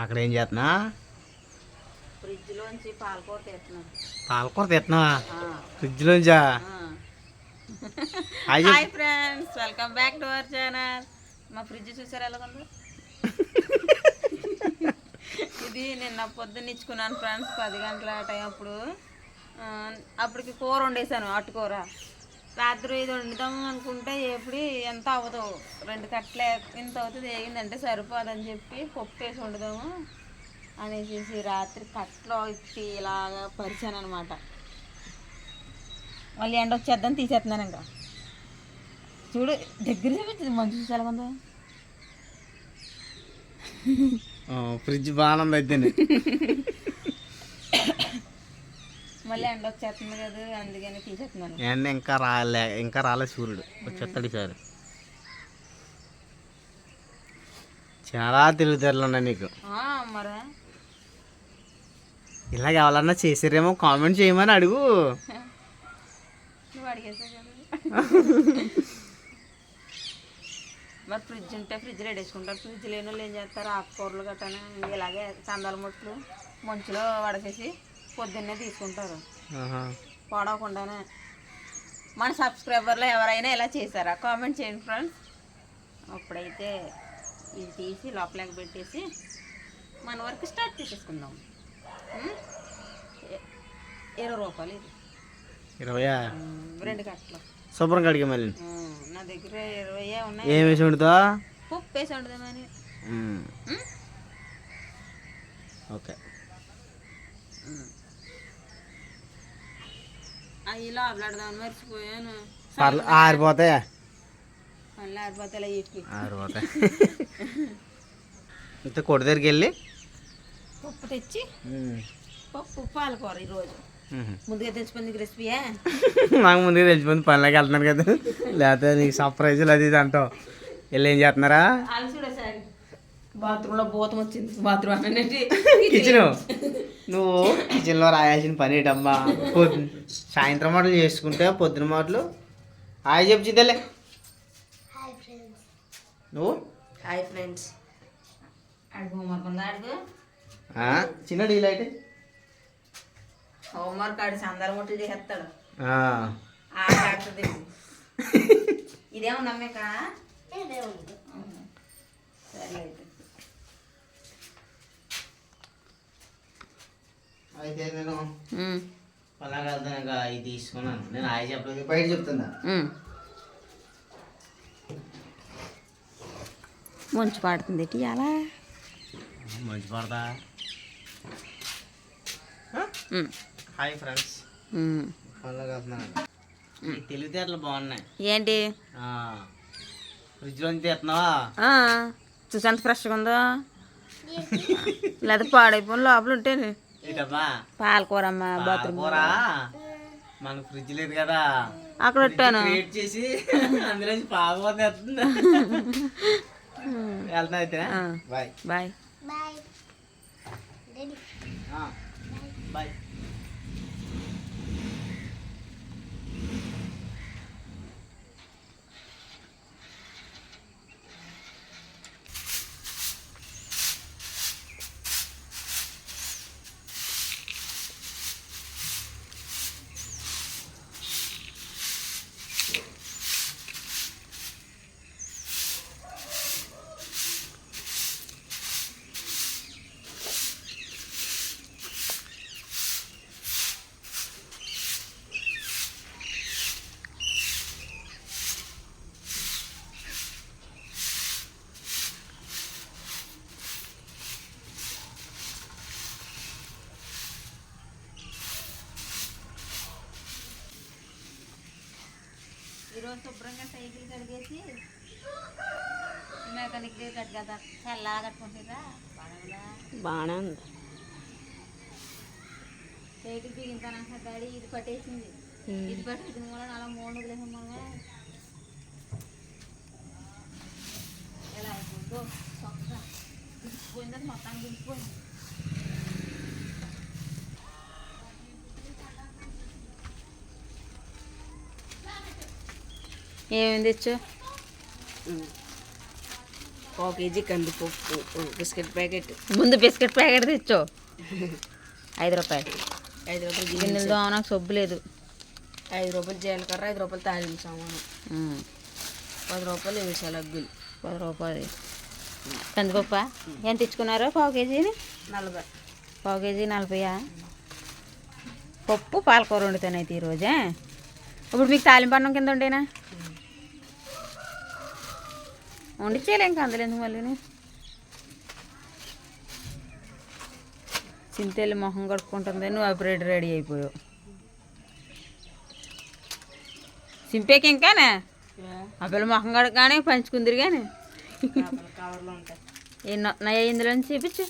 అక్కడ ఏం చేస్తున్నా ఫ్రిడ్జ్లోంచి పాలకూర తీస్తున్నాను పాలకూర తెస్తున్నావా ఫ్రిడ్జ్లోంచా. Hi friends welcome back to our channel. మా ఫ్రిడ్జ్ చూసారు ఎలా ఉందో? ఇది నిన్న పొద్దున్న ఇచ్చుకున్నాను ఫ్రెండ్స్ పది గంటల టైం అప్పుడు. అప్పటికి కూర వండేసాను అట్టుకూర రాత్రి ఇది వండుదాం అనుకుంటే ఎప్పుడు ఎంత అవ్వదు. రెండు కట్టలే ఇంత అవుతుంది వేగిందంటే సరిపోదని చెప్పి పప్పు వేసి వండుదాము అనేసి రాత్రి కట్లో ఇచ్చి ఇలాగా పరిచాను అనమాట మళ్ళీ ఎండ వచ్చేద్దాం తీసేస్తున్నాను ఇంకా. చూడు దగ్గర చూపించింది మంచి ఉందో ఆ, ఫ్రిడ్జ్ బాగానే ఉంది అయితే మళ్ళీ ఎండ వచ్చేస్తుంది కదా అందుకని తీసేస్తున్నాను. ఎండ ఇంకా రాలే ఇంకా రాలే సూర్యుడు. వచ్చేస్తాడు ఈసారి. చాలా తెలివితేటలు ఉన్నాయి నీకు. ఆ, మరే. ఇలాగ ఎవరన్నా చేసారేమో కామెంట్ చేయమని అడుగు. మరి ఫ్రిడ్జ్ ఉంటే ఫ్రిడ్జ్ రెడీ వేసుకుంటారు ఫ్రిడ్జ్ లేని వాళ్ళు ఏం చేస్తారు? ఆకుకూరలు గట్టాను ఇలాగే చందాల ముట్లు మంచులో వడసేసి పొద్దున్నే తీసుకుంటారు. పడవకుండానే మన సబ్స్క్రైబర్లో ఎవరైనా ఇలా చేశారా? కామెంట్ చేయండి ఫ్రెండ్స్. అప్పుడైతే ఇది తీసి లోపలికి పెట్టేసి మన వర్క్ స్టార్ట్ చేసేసుకుందాం. ఇరవై రూపాయలు ఇది. ఇరవయా? ఉం, రెండు కట్టలు. శుభ్రం కడిగి మళ్ళీ. నా దగ్గర ఇరవై ఉన్నాయి. ఏం వేసి పప్పు వేసి. ఓకే. మర్చిపోయాను. పర్లే ఆరిపోతాయా? మళ్ళీ ఆరిపోతే ఇలా వీటికి. ఆరిపోతాయి. ఇంత కొడి దగ్గరికి వెళ్ళి? పప్పు తెచ్చి. పప్పు పాలకూర ఈరోజు. ముందుగా తెచ్చిపోయింది రెసిపీయా? నాకు ముందుగా తెలిసిపోయింది పనిలోకి వెళ్తున్నాను కదా. లేకపోతే నీకు సర్ప్రైజులు అది ఇది అంటావు. వెళ్ళి ఏం చేస్తున్నారా? బాత్రూంలో భూతం వచ్చింది. బాత్రూమ్ అనేది కిచెన్. నువ్వు కిచెన్లో రాయాల్సిన పని ఏంటమ్మా? పొద్దు సాయంత్రం మాటలు చేసుకుంటే పొద్దున మాటలు హాయ్ చెప్పు చిద్దలే నువ్వు? హాయ్ ఫ్రెండ్స్ చిన్న డీల్ అయితే? హోంవర్క్ ఆడు సందర ముట్టలు చేసేస్తాడు. ఆ. ఆడుతుంది ఇదేమో నమ్మేక సరే అయితే. అయితే నేను ఇది తీసుకున్నాను. నేను హాయ్ చెప్పలేదు బయట చెప్తున్నా. మంచు పాడుతుంది ఇటు అలా మంచి పడతా? Hi friends. తెలివితేటలు బాగున్నాయి. ఏంటి? ఫ్రిడ్జ్లోంచి తీస్తున్నావా ఆ, చూసంత ఫ్రెష్గా ఉందో? లేదా పాడైపోయిన లోపల ఉంటే ఏంటమ్మా పాలకూర? అమ్మ బాత్రూమ్. కూర మనకు ఫ్రిడ్జ్ లేదు కదా. అక్కడ పెట్టాను. క్రియేట్ చేసి అందులోంచి పాకపోతే వస్తుంది. వెళ్తున్నా అయితే. బాయ్. బాయ్. బాయ్. ఈరోజు శుభ్రంగా సైకిల్ కడిగేసి మెకానిక్ కట్ కదా చల్లగా కట్టుకుంటారా బాగానే ఉంది? సైకిల్ బిగించాను డాడీ ఇది పట్టేసింది. ఇది పట్టేసింది మూల అలా మూడు వదిలేసాం మనమే ఎలా అయిపోయిందో? మొత్తానికి దిగిపోయింది ఏమేమి తెచ్చు పావు కేజీ కందిపప్పు బిస్కెట్ ప్యాకెట్. ముందు బిస్కెట్ ప్యాకెట్ తెచ్చో ఐదు రూపాయలు. ఐదు రూపాయలు గిన్నెలు గిన్నెలు దోమనకు సబ్బు లేదు. ఐదు రూపాయలు జీలకర్ర ఐదు రూపాయలు తాలింపు సామాను. పది రూపాయలు ఎండుసాల అగ్గులు. పది రూపాయలు. కందిపప్ప? ఎంత తెచ్చుకున్నారు పావు కేజీని? నలభై. పావు కేజీ నలభైయా? పప్పు పాలకూర వండుతానైతే ఈరోజే ఇప్పుడు మీకు తాలింపు అన్నం కింద ఉండేనా? వండిచ్చేయలే ఇంకా అందులో ఎందుకు మళ్ళీ చింతెళ్ళి మొహం కడుక్కుంటుంది నువ్వు అప్పుడు రెడీ అయిపోయావు. సింపేకి ఇంకానే? ఆ పిల్ల మొహం కడగానే పంచుకుందిరు కానీ. ఎన్ని వస్తున్నాయా ఇందులో నుంచి చూపించు.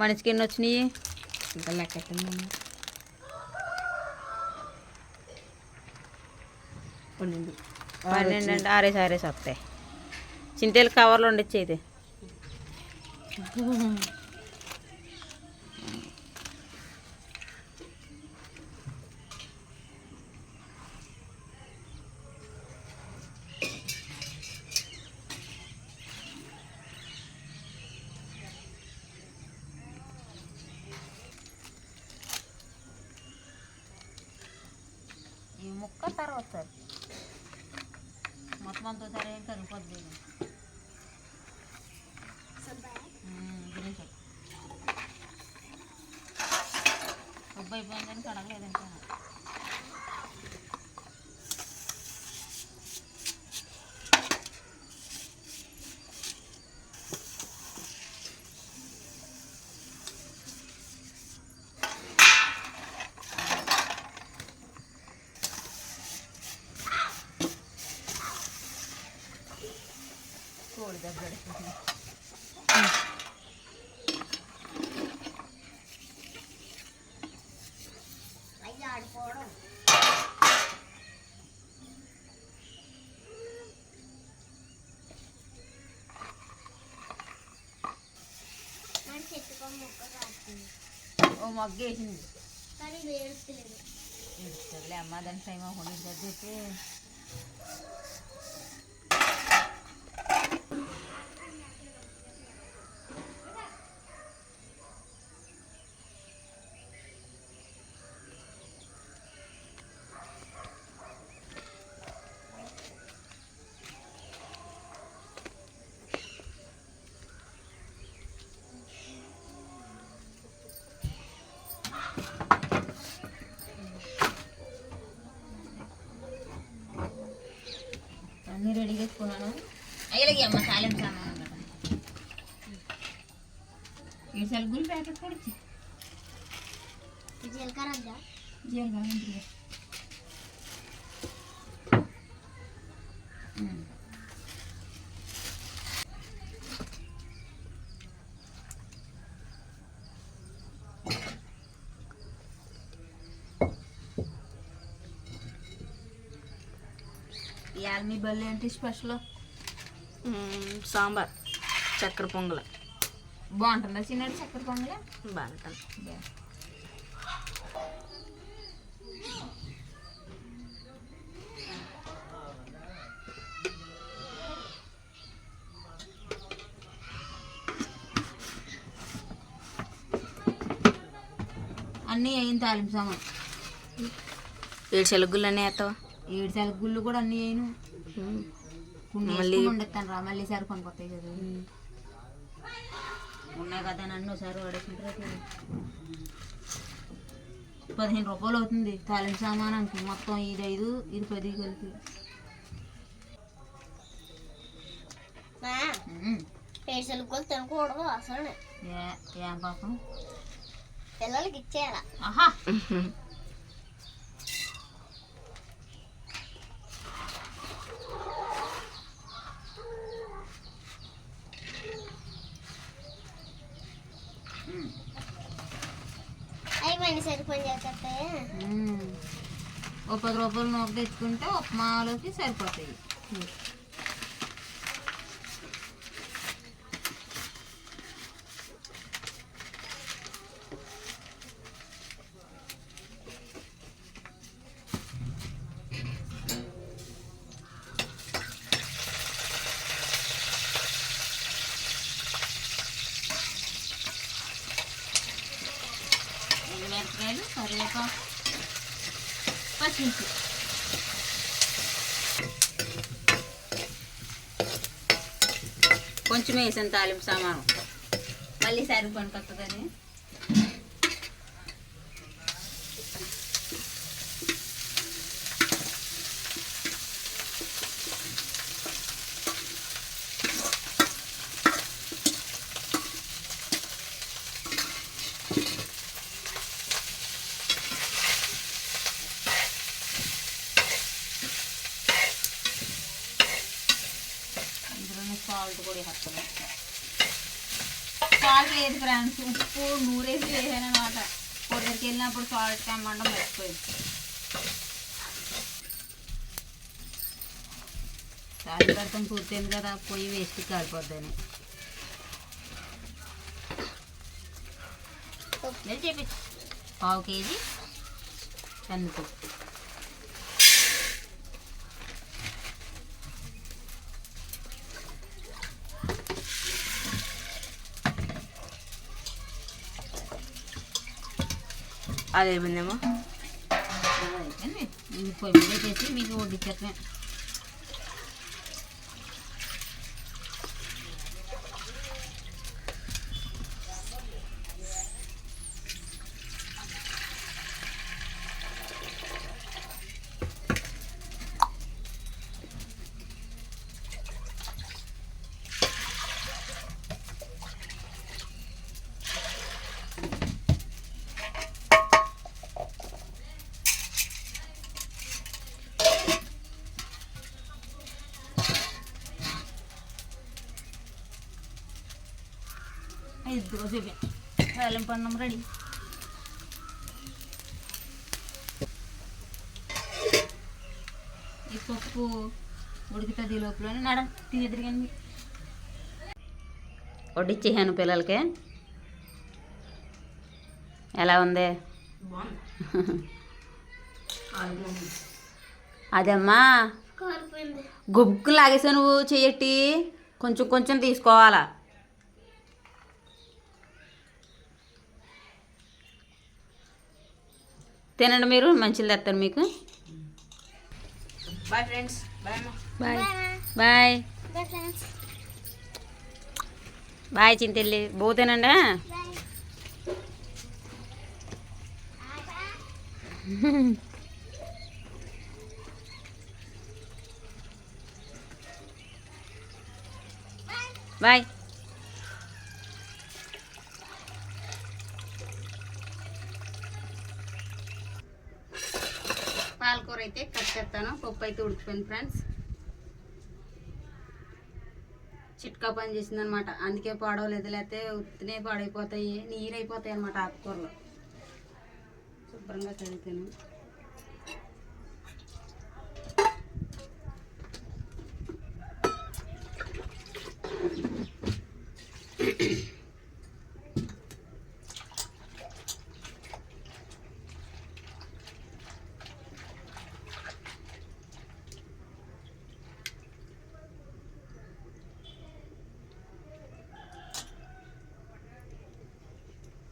మనిషికి ఎన్ని వచ్చినాయి? ఇంకా పన్నెండు. పన్నెండు అంటే ఆరేసి ఆరేసి వస్తాయి. చింతలు కవర్లో ఉండొచ్చేది అయితే ఈ ముక్క తర్వాత సార్ మొత్తం అంతా సరే ఏం కరిగిపోద్ది ఉబ్బు అయిపోయిందని కడగలేదు ಮಗ್ಗೆ ಹಿಂದೆ ಸರಿ ಬೇಡ ಅಮ್ಮ ಅದನ್ನ ಸೈಮ ಹೊಡಿದ್ದೆ చేసుకున్నాను అయ్యలకి అమ్మ తాలింపు సామాన్ ఏడు సలుగులు ప్యాకెట్ కొడిచి జీలకర్ర ఇంటికి ఇవాళ మీ బల్లి ఏంటి స్పెషల్ సాంబార్. చక్కెర పొంగల. బాగుంటుందా చిన్నది చక్కెర పొంగలే? బాగుంటుంది. అన్నీ అయిన తాలింపు సామాన్? ఏడు సెలగులు అన్నీ వేస్తావా? ఏడు సార్లు గుళ్ళు కూడా అన్నీ అయిన కొన్ని మళ్ళీ- ఉండేస్తాను రా మళ్ళీ సారి కొనుక్కొస్తాయి కదా. ఉన్నాయి కదా నన్ను ఒకసారి పడేసింటారు పదిహేను రూపాయలు అవుతుంది. తాలింపు సామానానికి మొత్తం ఇది ఐదు ఇది పది కలిపి. పేసలు కూడా తినకూడదు అసలు. ఏ- ఏం పాపం? పిల్లలకి ఇచ్చేయాల? ఆహా! పోపు తెచ్చుకుంటే ఉప్మాలోకి సరిపోతాయి. మిరపకాయలు కరివేపాకు పచ్చిమిర్చి. కొంచెం వేసాను తాలింపు సామాను. మళ్ళీ సరిపోయి కొత్తదని ఇందులోనే సాల్ట్ కూడా వేస్తాను సాల్ట్ లేదు ఫ్రెండ్స్ ఉప్పు నూరేసి వేసాను అనమాట పొద్దురికి వెళ్ళినప్పుడు సాల్ట్ కమ్మండం మర్చిపోయింది పెడతాం పూర్తయింది కదా పొయ్యి వేస్ట్ కాలిపోద్దని చెప్పి పావు కేజీ కందిపప్పు. అదేమైందేమో అయిపోయింది ఇది పొయ్యి మీద పెట్టేసి మీకు వడ్డించటమే ఇదిగో చూపి తాలింపు అన్నం రెడీ. ఈ పప్పు ఉడుకుతుంది ఈ లోపల నడ తినేద్దరు కానీ వడ్డిచ్చేసాను పిల్లలకి. ఎలా ఉంది? అదమ్మా. గుబ్బుకు లాగేసా నువ్వు చెయ్యట్టి. కొంచెం కొంచెం తీసుకోవాలా. తినండి మీరు మంచిది తెస్తాను మీకు. Bye friends bye bye bye చింతెల్లి. బో తినండి? బాయ్ బాయ్ పాలకూర అయితే కట్ చేస్తాను పప్పు అయితే ఉడికిపోయింది ఫ్రెండ్స్ చిట్కా పని చేసింది అనమాట అందుకే పాడవలేదు. లేకపోతే ఉత్తినే పాడైపోతాయి నీరు అయిపోతాయి అనమాట ఆకుకూరలు. శుభ్రంగా కడుగుతాను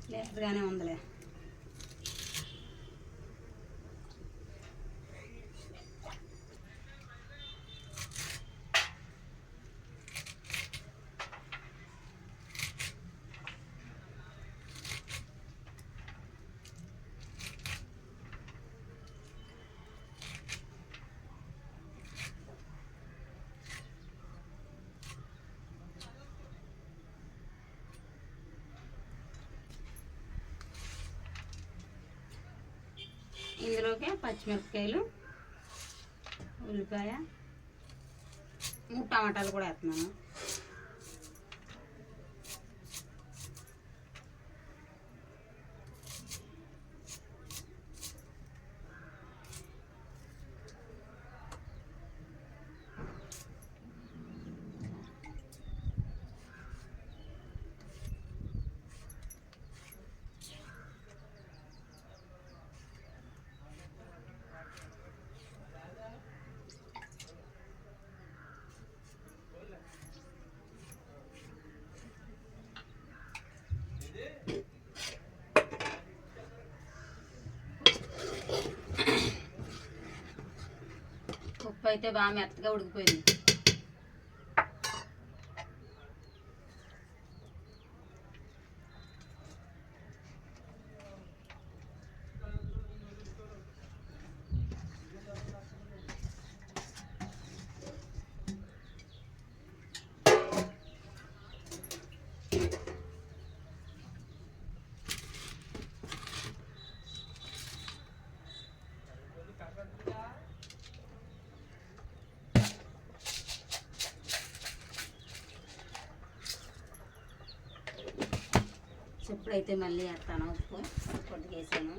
లేతగానే ఉందిలే. ఇందులోకి పచ్చిమిరపకాయలు ఉల్లిపాయ మూడు టమాటాలు కూడా వేస్తున్నాను. పప్పు అయితే బాగా మెత్తగా ఉడికిపోయింది. ఇప్పుడైతే మళ్ళీ వేస్తాను ఉప్పు. కొద్దిగా వేసాను.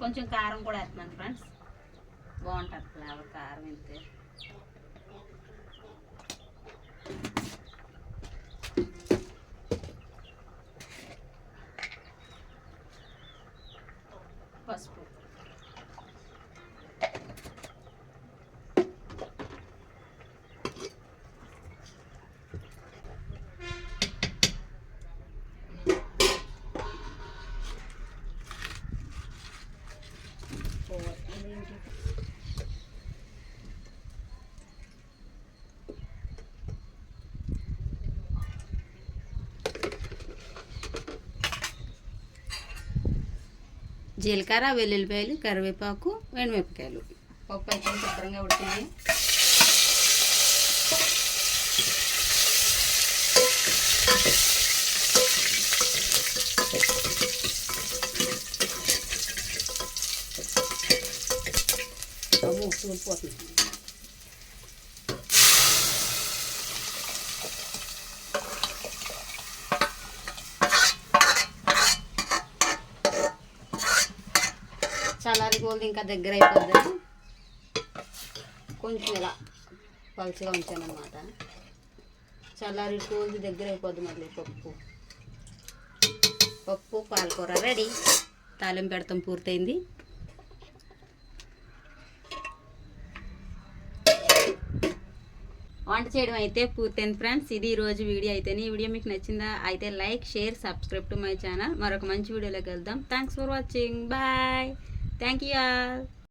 కొంచెం కారం కూడా వేస్తున్నాను ఫ్రెండ్స్. బాగుంటుంది ఫ్లేవర్ కారం అయితే. జీలకర్ర వెల్లుల్లిపాయలు కరివేపాకు ఎండుమిరపకాయలు పప్పు అయితే శుభ్రంగా ఉడికింది అమ్మో కూలిపోతుంది చల్లారి గోల్డ్ ఇంకా దగ్గర అయిపోద్దని కొంచెం ఇలా పలుచగా ఉంచాను అనమాట చల్లారి గోల్ది దగ్గర అయిపోద్ది మళ్ళీ పప్పు. పప్పు పాలకూర రెడీ. తాలింపు పెడతాం పూర్తయింది. వంట చేయడం అయితే పూర్తయింది ఫ్రెండ్స్. ఇది ఈరోజు వీడియో అయితేనే. ఈ వీడియో మీకు నచ్చిందా అయితే like share subscribe to my channel. మరొక మంచి వీడియోలోకి వెళ్దాం. Thanks for watching bye Thank you all.